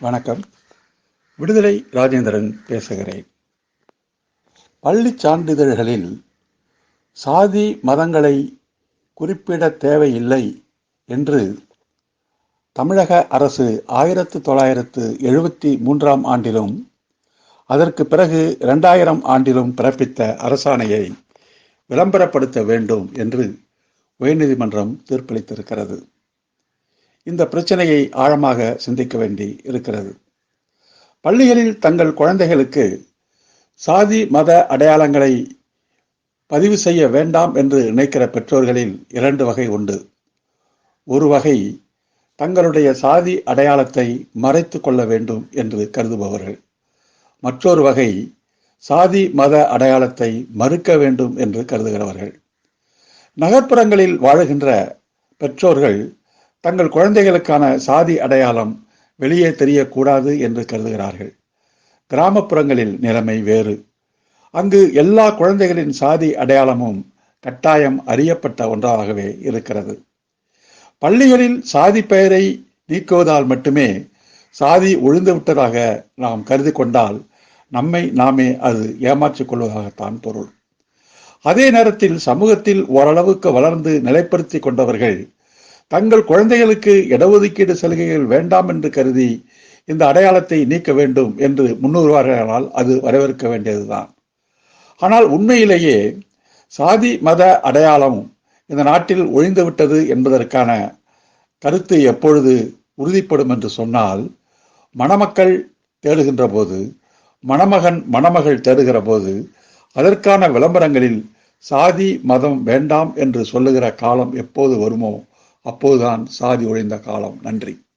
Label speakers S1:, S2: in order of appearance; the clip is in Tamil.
S1: வணக்கம். விடுதலை ராஜேந்திரன் பேசுகிறேன். பள்ளி சான்றிதழ்களில் சாதி மதங்களை குறிப்பிட தேவையில்லை என்று தமிழக அரசு ஆயிரத்து தொள்ளாயிரத்து எழுபத்தி மூன்றாம் ஆண்டிலும் அதற்கு பிறகு இரண்டாயிரம் ஆண்டிலும் பிறப்பித்த அரசாணையை விளம்பரப்படுத்த வேண்டும் என்று உயர்நீதிமன்றம் தீர்ப்பளித்திருக்கிறது. இந்த பிரச்சனையை ஆழமாக சிந்திக்க வேண்டி இருக்கிறது. பள்ளிகளில் தங்கள் குழந்தைகளுக்கு சாதி மத அடையாளங்களை பதிவு செய்ய வேண்டாம் என்று நினைக்கிற பெற்றோர்களில் இரண்டு வகை உண்டு. ஒரு வகை தங்களுடைய சாதி அடையாளத்தை மறைத்து கொள்ள வேண்டும் என்று கருதுபவர்கள். மற்றொரு வகை சாதி மத அடையாளத்தை மறுக்க வேண்டும் என்று கருதுகிறவர்கள். நகர்ப்புறங்களில் வாழுகின்ற பெற்றோர்கள் தங்கள் குழந்தைகளுக்கான சாதி அடையாளம் வெளியே தெரியக்கூடாது என்று கருதுகிறார்கள். கிராமப்புறங்களில் நிலைமை வேறு. அங்கு எல்லா குழந்தைகளின் சாதி அடையாளமும் கட்டாயம் அறியப்பட்ட ஒன்றாகவே இருக்கிறது. பள்ளிகளில் சாதி பெயரை நீக்குவதால் மட்டுமே சாதி ஒழிந்துவிட்டதாக நாம் கருதி கொண்டால் நம்மை நாமே அது ஏமாற்றிக் கொள்வதாகத்தான் பொருள். அதே நேரத்தில் சமூகத்தில் ஓரளவுக்கு வளர்ந்து நிலைப்படுத்தி கொண்டவர்கள் தங்கள் குழந்தைகளுக்கு இடஒதுக்கீடு சலுகைகள் வேண்டாம் என்று கருதி இந்த அடையாளத்தை நீக்க வேண்டும் என்று முன்னுருவார்களால் அது வரவேற்க வேண்டியதுதான். ஆனால் உண்மையிலேயே சாதி மத அடையாளம் இந்த நாட்டில் ஒழிந்துவிட்டது என்பதற்கான கருத்து எப்பொழுது உறுதிப்படும் என்று சொன்னால் மணமக்கள் தேடுகின்ற போது மணமகன் மணமகள் தேடுகிற போது அதற்கான விளம்பரங்களில் சாதி மதம் வேண்டாம் என்று சொல்லுகிற காலம் எப்போது வருமோ அப்போதுதான் சாதி ஒழிந்த காலம். நன்றி.